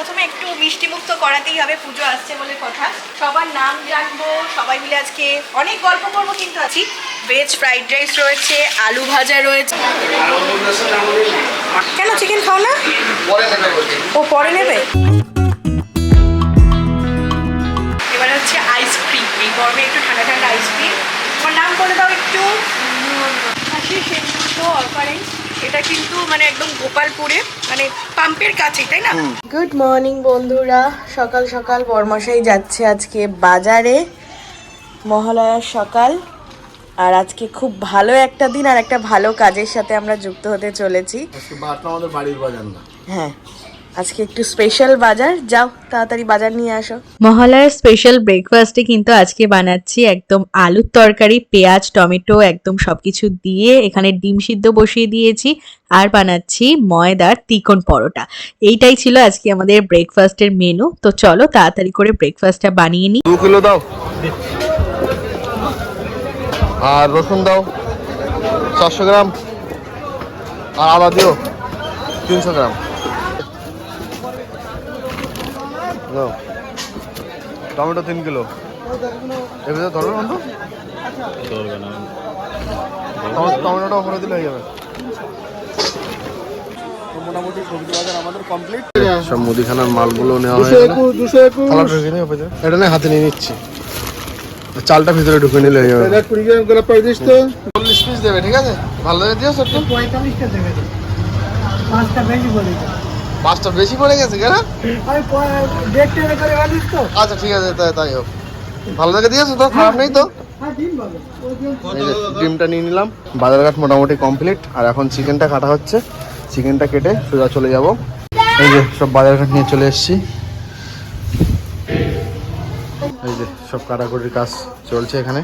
প্রথমে একটু মিষ্টিমুক্ত করাতেই হবে, পুজো আসছে বলে কথা। সবার নাম জানব, সবাই মিলে আজকে অনেক গল্প করব কিন্তু আছি। ভেজ ফ্রাইড রাইস রয়েছে, আলু ভাজা রয়েছে। কেন চিকেন খাও না? ও পরে নেবে? এবার হচ্ছে আইসক্রিম এই গরমে একটু ঠান্ডা ঠান্ডা আইসক্রিম তোমার নাম বলে দাও একটু। হাসি সেনগুপ্ত অফারেন্স এটা কিন্তু মানে একদম গোপালপুরে মানে পাম্পের কাছে তাই না? গুড মর্নিং বন্ধুরা। সকাল সকাল বর্মাশাই যাচ্ছে আজকে বাজারে মহালয়ার সকাল। আর আজকে খুব ভালো একটা দিন আর একটা ভালো কাজের সাথে আমরা যুক্ত হতে চলেছি। আমাদের বাড়ির বাজার না। হ্যাঁ। আজকে একটু স্পেশাল বাজার। যাও তাড়াতাড়ি বাজার নিয়ে আসো। মহালয়ার স্পেশাল ব্রেকফাস্টে কিন্তু আজকে বানাচ্ছি একদম আলুর তরকারি পেঁয়াজ টমেটো একদম সবকিছু দিয়ে এখানে ডিম সিদ্ধ বসিয়ে দিয়েছি আর বানাচ্ছি ময়দার তিকন পরোটা। এইটাই ছিল আজকে আমাদের ব্রেকফাস্টের মেনু তো চলো তাড়াতাড়ি করে ব্রেকফাস্টটা বানিয়ে নিই। দু কিলো দাও। আর রসুন দাও। চারশো গ্রাম। আর আদা দিও। তিনশো গ্রাম দাও টমেটো তিন কিলো ভিতরে ধরবে বন্ধু। টমে- টমেটোটা ওপরে দিলে হয়ে যাবে। মোটামুটি সবজি বাজার আমাদের কমপ্লিট সব মুদিখানার মালগুলো নেওয়া হয়ে। এটা নিয়ে হাতে নিয়ে নিচ্ছি। চালটা ভিতরে ঢুকে নিলে হয়ে যাবে। কুড়ি গ্রাম করে পঁয়ত্রিশ তো। চল্লিশ পিস দেবে ঠিক আছে? ভালো করে দিও সব পঁয়তাল্লিশটা দেবে। পাঁচটা বেশি বলে পাঁচটা বেশি পড়ে গেছে কেন? আমি দেড় টাকা করে আনিস তো। আচ্ছা ঠিক আছে তাই তাই হোক। ভালো থেকে দিয়েছ তো? খারাপ নেই তো? হ্যাঁ ডিমটা নিয়ে নিলাম। বাজারঘাট মোটামুটি কমপ্লিট আর এখন চিকেনটা কাটা হচ্ছে। চিকেনটা কেটে সোজা চলে যাব। এই যে সব বাজারঘাট নিয়ে চলে এসেছি। এই যে সব কাটাকুটির কাজ চলছে এখানে।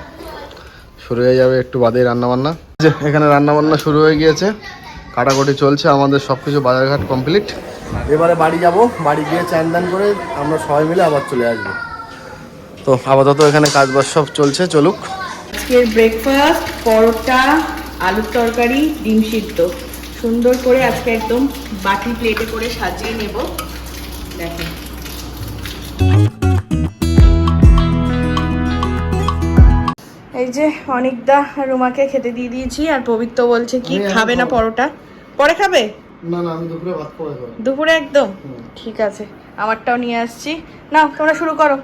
শুরু হয়ে যাবে একটু বাদে রান্নাবান্না। যে এখানে রান্নাবান্না শুরু হয়ে গিয়েছে। কাটাকুটি চলছে। আমাদের সব কিছু বাজারঘাট কমপ্লিট এবারে বাড়ি যাব বাড়ি গিয়ে চান দান করে আমরা সবাই মিলে আবার চলে আসব। তো আপাতত এখানে কাজবাজ সব চলছে চলুক। আজকের ব্রেকফাস্ট পরোটা আলুর তরকারি ডিম সিদ্ধ। সুন্দর করে আজকে একদম বাটি প্লেটে করে সাজিয়ে নেব। দেখেন। এই যে অনেকদা রুমাকে খেতে দিয়ে দিয়েছি আর পবিত্র বলছে কি খাবে না পরোটা? পরে খাবে? না না আমি দুপুরে ভাত খাব দুপুরে একদম? ঠিক আছে। আমারটাও নিয়ে আসছি। নাও তোমরা শুরু করো।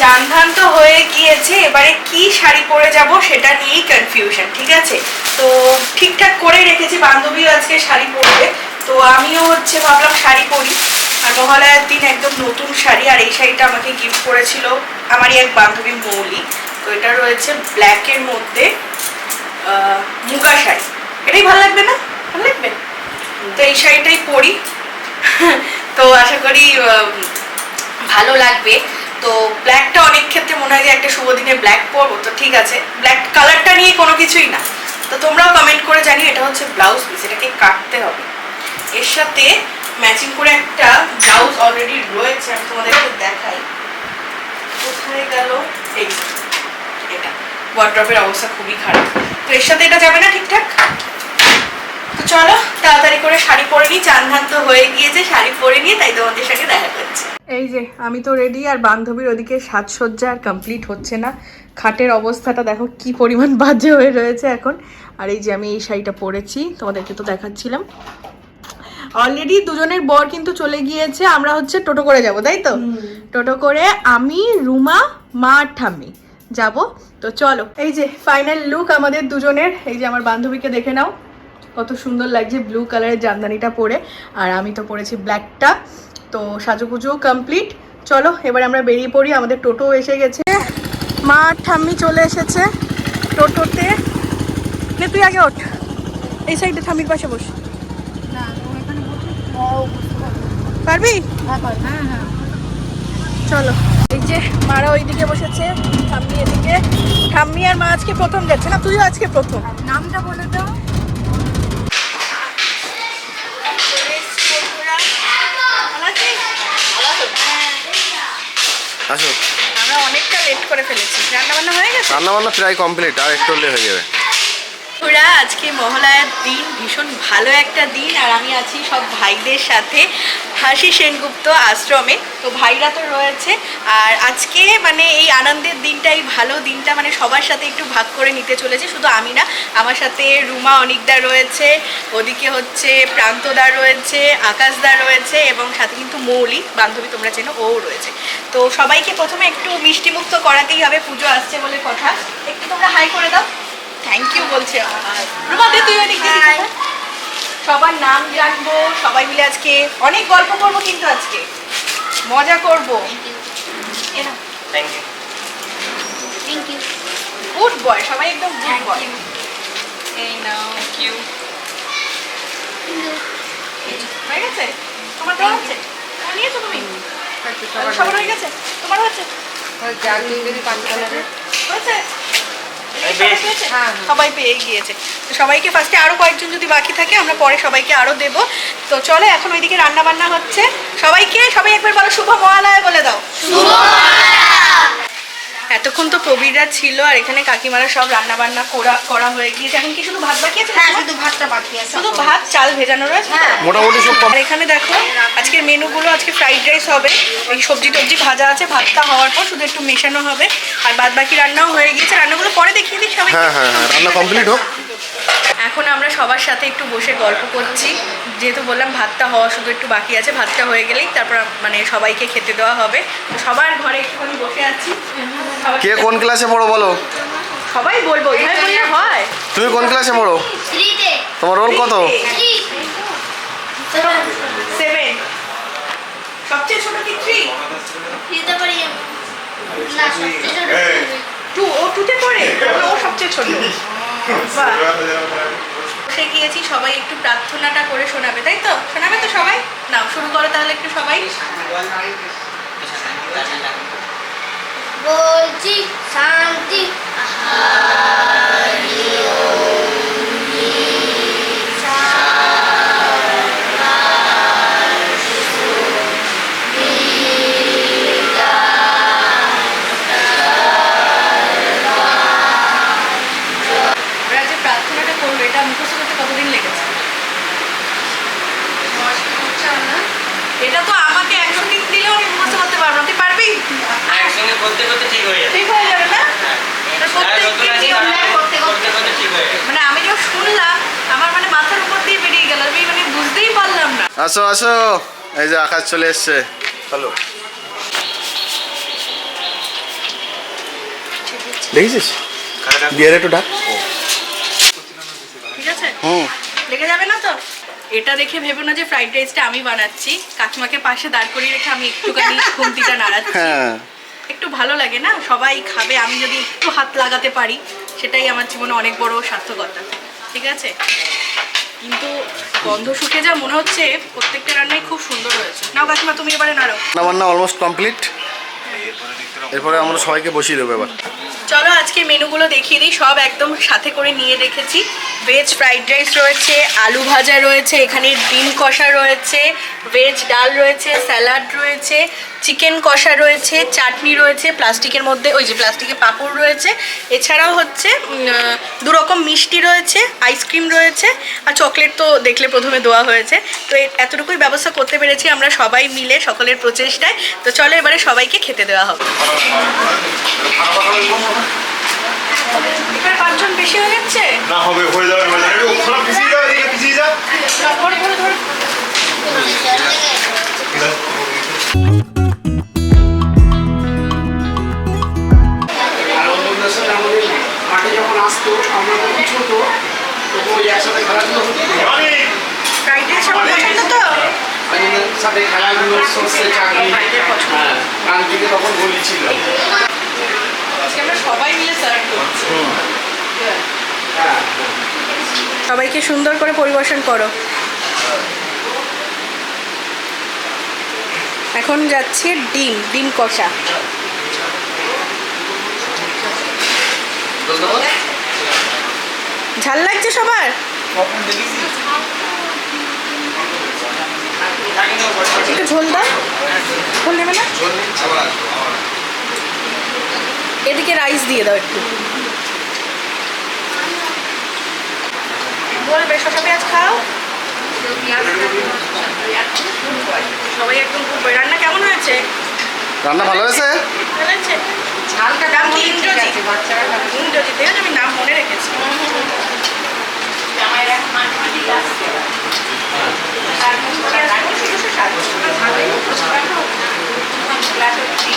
চান ধান তো হয়ে গিয়েছে এবারে কি শাড়ি পরে যাব সেটা নিয়েই কনফিউশন ঠিক আছে? তো ঠিকঠাক করে রেখেছি বান্ধবীও আজকে শাড়ি পরবে। তো আমিও হচ্ছে ভাবলাম শাড়ি পরি। আর মহালয়ার দিন একদম নতুন শাড়ি আর এই শাড়িটা আমাকে গিফট করেছিল আমারই এক বান্ধবী মৌলি। তো এটা রয়েছে ব্ল্যাকের মধ্যে মুগা শাড়ি। এটাই ভালো লাগবে না? ভালো লাগবে? তো এই শাড়িটাই পরি। তো আশা করি ভালো লাগবে। তো ব্ল্যাকটা অনেক ক্ষেত্রে মনে হয় যে একটা শুভ দিনে ব্ল্যাক পরবো। তো ঠিক আছে ব্ল্যাক কালারটা নিয়ে কোনো কিছুই না। তো তোমরাও কমেন্ট করে জানি এটা হচ্ছে ব্লাউজ পিস এটাকে কাটতে হবে। এর সাথে ম্যাচিং করে একটা ব্লাউজ অলরেডি রয়েছে, আমি তোমাদেরকে দেখাই। কোথায় গেল? এই এটা। ওয়ার্ড্রপের অবস্থা খুবই খারাপ। তো এর সাথে এটা যাবে না ঠিকঠাক? তো চলো তাড়াতাড়ি করে শাড়ি পরে নিই। চান তো হয়ে গিয়েছে শাড়ি পরে নিয়ে তাই তোমাদের সঙ্গে দেখা করছি। এই যে আমি তো রেডি আর বান্ধবীর ওদিকে সাজসজ্জা আর কমপ্লিট হচ্ছে না। খাটের অবস্থাটা দেখো কি পরিমাণ বাজে হয়ে রয়েছে এখন। আর এই যে আমি এই শাড়িটা পরেছি তোমাদেরকে তো দেখাচ্ছিলাম। অলরেডি দুজনের বর কিন্তু চলে গিয়েছে আমরা হচ্ছে টোটো করে যাব তাই তো? টোটো করে আমি রুমা মা আর ঠাম্মি যাব। তো চলো এই যে ফাইনাল লুক আমাদের দুজনের এই যে আমার বান্ধবীকে দেখে নাও। কত সুন্দর লাগছে ব্লু কালারের জামদানিটা পরে। আর আমি তো পরেছি ব্ল্যাকটা তো সাজুগুজু কমপ্লিট চলো এবার আমরা বেরিয়ে পড়ি। আমাদের টোটো এসে গেছে। মা ঠাম্মি চলে এসেছে টোটোতে। নে তুই আগে ওঠ। এই সাইডে ঠাম্মির পাশে বস। পারবি। চলো। এই যে মারা ওইদিকে বসেছে ঠাম্মি এদিকে। ঠাম্মি আর মা আজকে প্রথম যাচ্ছে না? তুইও আজকে প্রথম। নামটা বলে দাও। আসো। আমরা অনেকটা লেট করে ফেলেছি। রান্না বান্না হয়ে গেছে? রান্না বান্না প্রায় কমপ্লিট আর একটু হলে হয়ে যাবে। ওরা আজকে মহালয়ার দিন, ভীষণ ভালো একটা দিন, আর আমি আছি সব ভাইদের সাথে হাসি সেনগুপ্ত আশ্রমে। তো ভাইরা তো রয়েছে, আর আজকে মানে এই আনন্দের দিনটা, এই ভালো দিনটা মানে সবার সাথে একটু ভাগ করে নিতে চলেছে, শুধু আমি না, আমার সাথে রুমা, অনিকদা রয়েছে, ওদিকে হচ্ছে প্রান্তদা রয়েছে, আকাশদা রয়েছে, এবং সাথে কিন্তু মৌলি, বান্ধবী তোমরা চেনো ও রয়েছে। তো সবাইকে প্রথমে একটু মিষ্টিমুক্ত করাতেই হবে, পুজো আসছে বলে কথা। একটু তোমরা হাই করে দাও। থ্যাংক ইউ বলছে। রুমা তুই অনেক সবার নাম জানব সবাই মিলে আজকে অনেক গল্প করব কিন্তু আজকে। মজা করব। গুড বয় সবাই একদম গুড বয় এই নাও। থ্যাংক ইউ হয়ে গেছে? তোমার দেওয়া আছে নিয়েছো তুমি। সবার হয়ে গেছে? তোমার হচ্ছে? হয়েছে? সবাই পেয়ে গিয়েছে। সবাইকে ফার্স্টে আরও কয়েকজন যদি বাকি থাকে, আমরা পরে সবাইকে আরও দেব। তো চলো, এখন ওইদিকে রান্না বান্না হচ্ছে। সবাইকে, সবাই একবার বলো, শুভ মহালয় বলে দাও। এতক্ষণ তো প্রবীররা ছিল আর এখানে কাকিমারা সব রান্না বান্না করা করা হয়ে গিয়েছে। এখন কি শুধু ভাত বাকি আছে? হ্যাঁ শুধু ভাতটা বাকি আছে। শুধু ভাত চাল ভেজানো রয়েছে? হ্যাঁ। মোটামুটি সব আর এখানে দেখো আজকের মেনুগুলো আজকে ফ্রাইড রাইস হবে। এই সবজি টবজি ভাজা আছে ভাতটা হওয়ার পর শুধু একটু মেশানো হবে। আর বাদ বাকি রান্নাও হয়ে গিয়েছে। রান্নাগুলো পরে দেখিয়ে দিই সবাই হ্যাঁ হ্যাঁ হ্যাঁ রান্না কমপ্লিট হোক। এখন আমরা সবার সাথে একটু বসে গল্প করছি। যেহেতু বললাম ভাতটা হওয়া শুধু একটু বাকি আছে ভাতটা হয়ে গেলেই তারপর মানে সবাইকে খেতে দেওয়া হবে। তো সবার ঘরে একটুখানি বসে আছি। কে কোন ক্লাসে পড়ো বলো? সবাই বলব এভাবে বললে হয়। তুমি কোন ক্লাসে পড়ো? তোমার রোল কত? সেভেন সবচেয়ে ছোট কি থ্রি দিতে পারি না টু ও টুতে পড়ে? ও সবচেয়ে ছোট। বসে গিয়েছি সবাই একটু প্রার্থনাটা করে শোনাবে তাই তো? শোনাবে তো সবাই? নাও শুরু করো তাহলে একটু সবাই। বলছি শান্তি ওরা যে প্রার্থনাটা করবে এটা মুখস্থ করতে কতদিন লেগেছে এটা তো আমাকে একশো দিন দিলেও আমি মুখস্থ করতে পারব না তুই পারবি একসঙ্গে করতে করতে ঠিক হয়ে যাবে ঠিক হয়ে যাবে না এটা যারা নতুন প্রত্যেকদিন আছে নিয়ম তারা মেনে করতে করতে করতে করতে ঠিক হয়ে যাবে মানে আমি যখন শুনলাম আমার মানে মাথার উপর দিয়ে বেরিয়ে গেল আমি মানে বুঝতেই পারলাম না আসো আসো। এই যে আকাশ চলে এসছে। হ্যালো। দেখেছিস বিয়ার একটু ডাক। ঠিক আছে? হুম। লেগে যাবে না তো? এটা দেখে ভেবো না যে ফ্রাইড রাইসটা আমি বানাচ্ছি। কাকিমাকে পাশে দাঁড় করিয়ে রেখে আমি একটুখানি খুন্তিটা নাড়াচ্ছি। হ্যাঁ। একটু ভালো লাগে না? সবাই খাবে আমি যদি একটু হাত লাগাতে পারি সেটাই আমার জীবনে অনেক বড় সার্থকতা। ঠিক আছে? কিন্তু গন্ধ শুকে যা মনে হচ্ছে প্রত্যেকটা রান্নাই খুব সুন্দর হয়েছে। নাও কাকিমা, তুমি এবারে নাড়ো। রান্না বান্না অলমোস্ট কমপ্লিট এরপরে আমরা সবাইকে বসিয়ে দেবো এবার। চলো আজকে মেনুগুলো দেখিয়ে দিই সব একদম সাথে করে নিয়ে রেখেছি ভেজ ফ্রাইড রাইস রয়েছে আলু ভাজা রয়েছে এখানে ডিম কষা রয়েছে ভেজ ডাল রয়েছে স্যালাড রয়েছে চিকেন কষা রয়েছে চাটনি রয়েছে প্লাস্টিকের মধ্যে ওই যে প্লাস্টিকের পাঁপড় রয়েছে এছাড়াও হচ্ছে উম, আহ, দু রকম মিষ্টি রয়েছে আইসক্রিম রয়েছে আর চকলেট তো দেখলে প্রথমে দেওয়া হয়েছে তো এতটুকুই ব্যবস্থা করতে পেরেছি আমরা সবাই মিলে সকলের প্রচেষ্টায় তো চলো এবারে সবাইকে খেতে দেওয়া হবে এবার পাঁচজন বেশি হয়ে যাচ্ছে? না হবে হয়ে যাবে হয়ে যাবে। ওখানে পিছিয়ে যাও এদিকে পিছিয়ে যাও ধরো ধরো ধরো। আর অন্যদের সাথে আমাদের মাঠে যখন আসতো আমরা ছোট তখন ওই একসাথে খেলাধুলো হতো। সাথে খেলাধুলো সর্ষে চাকরি হ্যাঁ তখন বলি ছিল। আজকে আমরা সবাই মিলে সার্ভ করছি। সবাইকে সুন্দর করে পরিবেশন করো। এখন যাচ্ছে ডিম ডিম কষা। ঝাল লাগছে সবার? একটু ঝোল দাও। ঝোল নেবে না? এদিকে রাইস দিয়ে দাও একটু। বলবে শসা পেঁয়াজ খাও? সবাই একদম খুব রান্না কেমন হয়েছে? রান্না ভালো হয়েছে? আমি নাম মনে রেখেছি।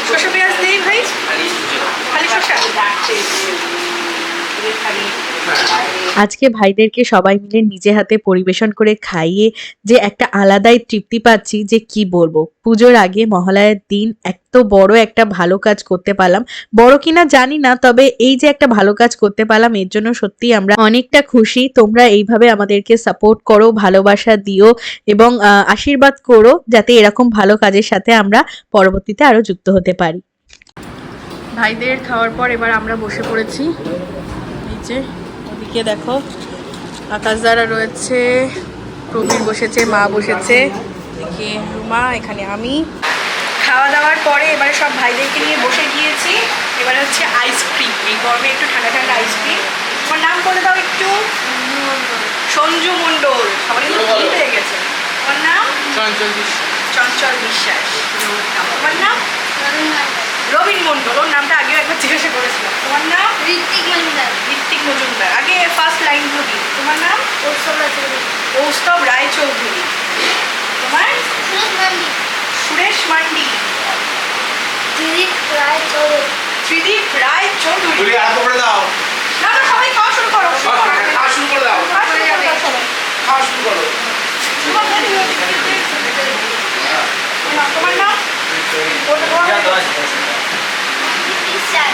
শসা পেঁয়াজ আজকে ভাইদেরকে সবাই মিলে নিজে হাতে পরিবেশন করে খাইয়ে যে একটা আলাদাই তৃপ্তি পাচ্ছি যে কি বলব। পুজোর আগে মহালয়ার দিন এত বড় একটা ভালো কাজ করতে পারলাম। বড় কিনা জানি না, তবে এই যে একটা ভালো কাজ করতে পারলাম, এর জন্য সত্যি আমরা অনেকটা খুশি। তোমরা এইভাবে আমাদেরকে সাপোর্ট করো, ভালোবাসা দিও এবং আশীর্বাদ করো, যাতে এরকম ভালো কাজের সাথে আমরা পরবর্তীতে আরও যুক্ত হতে পারি। ভাইদের খাওয়ার পর এবার আমরা বসে পড়েছি। নিচে ওদিকে দেখো আকাশ দ্বারা রয়েছে প্রবীর বসেছে মা বসেছে এদিকে রুমা এখানে আমি। খাওয়া দাওয়ার পরে এবারে সব ভাইদেরকে নিয়ে বসে গিয়েছি। এবারে হচ্ছে আইসক্রিম এই গরমে একটু ঠান্ডা ঠান্ডা আইসক্রিম তোমার নাম বলে দাও একটু। সঞ্জু মণ্ডল সবাই কিন্তু ভুল হয়ে গেছে। তোমার নাম? চঞ্চল বিশ্বাস। তোমার নাম? রবীন মণ্ডল ওর নামটা আগেও একবার জিজ্ঞাসা করেছিলাম। তোমার নাম? ঋত্বিক মজুমদার। ঋত্বিক মজুমদার। আগে ফার্স্ট লাইনগুলো তোমার নাম? কৌস্তব রায় চৌধুরী তোমার? সুরজ মান্ডি। সুরেশ মান্ডি। দিলীপ রায় চৌধুরী ত্রিদীপ রায় চৌধুরী তুলি আর করে দাও। না না সবাই খাওয়া শুরু করো খাওয়া শুরু করে দাও। খাওয়া শুরু করে। খাওয়া শুরু করো তোমার নাম না, তোমার নাম ওটা তোমার নাম? বিশ্বাস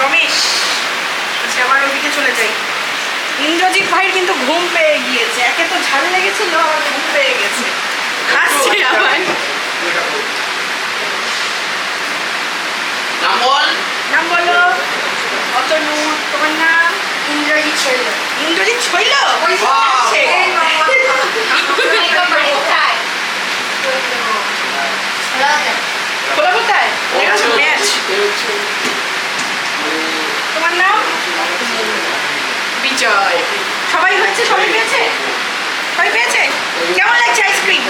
রমেশ। আচ্ছা আবার ওদিকে চলে যাই। ইন্দ্রজিৎ ভাইয়ের কিন্তু ঘুম পেয়ে গিয়েছে। একে তো ঝাল লেগেছিল আবার ঘুম পেয়ে গেছে হাসছে আবার নাম বল নাম বলো অতনু তোমার নাম ইন্দ্রজিৎ শৈল ম্যাচ তোমার নাম বিজয় সবাই হয়েছে সবাই পেয়েছে সবাই পেয়েছে কেমন লাগছে আইসক্রিম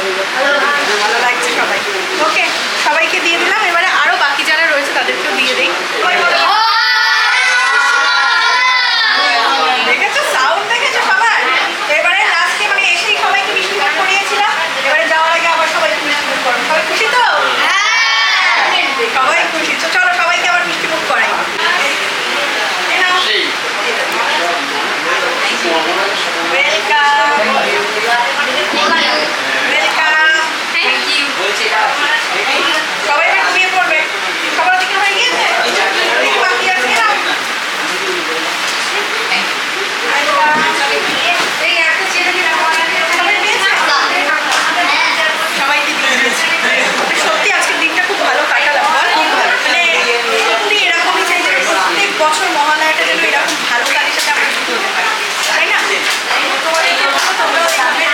ভালো লাগছে সবাই ওকে সবাইকে দিয়ে দিলাম এবারে আরও বাকি যারা রয়েছে তাদেরকেও দিয়ে দিই সবাই বলো, দেখেছ সাউন্ড দেখেছ সবার তো এবারে লাস্টে মানে এসেই সবাইকে মিষ্টি মুখ করিয়েছিলাম এবারে যাওয়ার আগে আবার সবাইকে মিষ্টি মুখ করো সবাই খুশি তো সবাই খুশি তো চলো সবাইকে আবার মিষ্টি মুখ করাই এই নাও। Welcome. Welcome. সবাই এবার ঘুমিয়ে পড়বে সবার দিকে হয়ে গিয়েছে দেখি বাকি আছে কিনা? এই একটা ছেলে কি সবাই পেয়েছে? সবাইকে দিয়ে দিয়েছি। সত্যি আজকের দিনটা খুব ভালো কাটালাম বল মানে সত্যি এরকমই চাই যে প্রত্যেক বছর মহালয়াটা যেন এরকম ভালো কাজের সাথে আমরা যুক্ত হতে পারি তাই না তোমাদেরকে বলব তোমরাও এইভাবে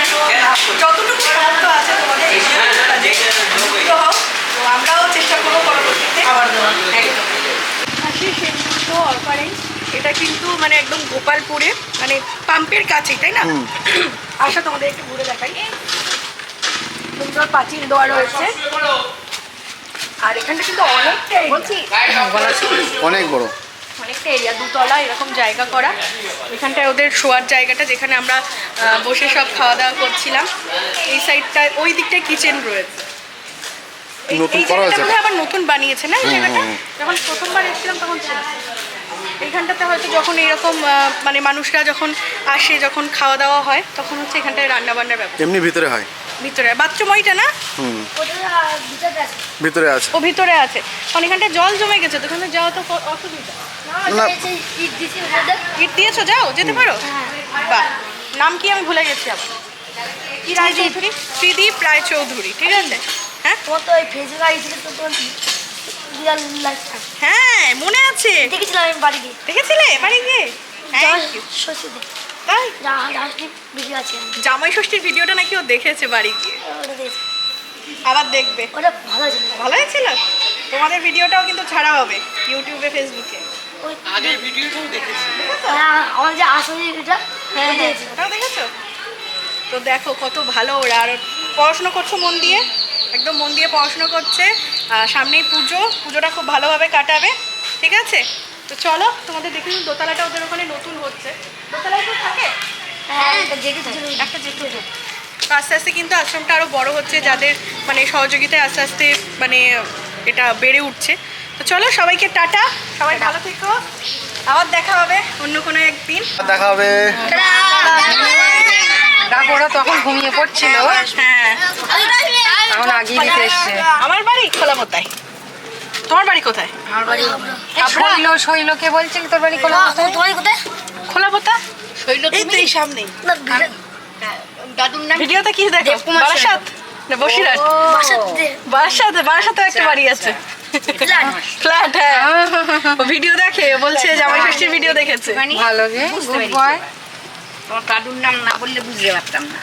যতটুকু সামর্থ্য আছে তোমাদের এই সমস্ত কাজে যুক্ত হও তো আমরাও চেষ্টা করব পরবর্তীতে আবার দেওয়ার একদম হাসি সেনগুপ্ত অপারেন্স এটা কিন্তু মানে একদম গোপালপুরে মানে পাম্পের কাছেই তাই না? আসা তোমাদের একটু ঘুরে দেখাই। সুন্দর পাঁচিল দেওয়া রয়েছে। আর এখানটা কিন্তু অনেকটা বলছি অনেক বড়। অনেকটা এরিয়া দুতলা এরকম জায়গা করা। এখানটায় ওদের শোয়ার জায়গাটা যেখানে আমরা বসে সব খাওয়া দাওয়া করছিলাম। এই সাইডটায় ওই দিকটায় কিচেন রয়েছে। এই- নতুন করা হয়েছে? আবার নতুন বানিয়েছে না এই জায়গাটা? যখন প্রথমবার এসেছিলাম তখন ছিল এইখানটাতে হয়তো যখন এরকম মানে মানুষরা যখন আসে যখন খাওয়া দাওয়া হয় তখন হচ্ছে এখানটায় রান্না বান্নার ব্যাপার এমনি ভিতরে হয়? ভিতরে। বাথরুম ওইটা না ভিতরে আছে। ও ভিতরে আছে। কারণ এখানটায় জল জমে গেছে তো ওখানে যাওয়া তো অসুবিধা। না। ইট দিছি ইট দিয়েছ? যাও যেতে পারো? বাহ। নাম কি আমি ভুলে গেছি আবার। কি রায় চৌধুরী? ত্রিদীপ রায় চৌধুরী ঠিক আছে? হ্যাঁ? তোমার তো ওই ফেসবুক আইছিল তো তোমার রিয়াল লাইফ হ্যাঁ মনে আছে। দেখেছিলাম আমি বাড়ি গিয়ে? দেখেছিলে? বাড়ি গিয়ে? you. তাই? ভিডিও আছে। জামাই ষষ্ঠীর ভিডিওটা নাকি ও দেখেছে বাড়ি গিয়ে। আবার দেখবে। ওটা ভালো আছে ভালো হয়েছিল তোমাদের ভিডিওটাও কিন্তু ছাড়া হবে ইউটিউবে ফেসবুকে। আগের ভিডিওটাও দেখেছি। হ্যাঁ, আমার যে আসল হ্যাঁ হ্যাঁ। ওটাও দেখেছ? তো দেখো কত ভালো ওরা আর পড়াশোনা করছ মন দিয়ে? একদম মন দিয়ে পড়াশোনা করছে। আর সামনেই পুজো। পুজোটা খুব ভালোভাবে কাটাবে। ঠিক আছে? তো চলো তোমাদের দেখে নিন দোতলাটা ওদের ওখানে নতুন হচ্ছে। দোতলায় তো থাকে? হ্যাঁ জেগে ছিল একটা তো আস্তে আস্তে কিন্তু আশ্রমটা আরও বড় হচ্ছে। যাদের মানে সহযোগিতায় আস্তে আস্তে মানে এটা বেড়ে উঠছে। তো চলো সবাইকে টাটা। সবাই ভালো থেকো। আবার দেখা হবে অন্য কোনো একদিন। দেখা হবে। ওরা তখন ঘুমিয়ে পড়ছিল। হ্যাঁ তখন আগিয়ে দিতে এসছে। আমার বাড়ি খোলামোতায় তোমার বাড়ি কোথায়? আমার বাড়ি শৈল শৈলকে বলছিলি তোর বাড়ি কোলা তোমার কোথায়? খোলাপোতা এই তো এই সামনেই না ভিডিও দাদুর নাম ভিডিওতে কি দেখো? বারাসাত? না বসিরহাট। বাসাতে বারাসাত বারাসাতে একটা বাড়ি আছে। ফ্ল্যাট হ্যাঁ। ভিডিও দেখে বলছে জামাই ষষ্ঠীর ভিডিও দেখেছে। ভালো গে। গুড বয় তোমার দাদুর নাম না বললে বুঝতে পারতাম না।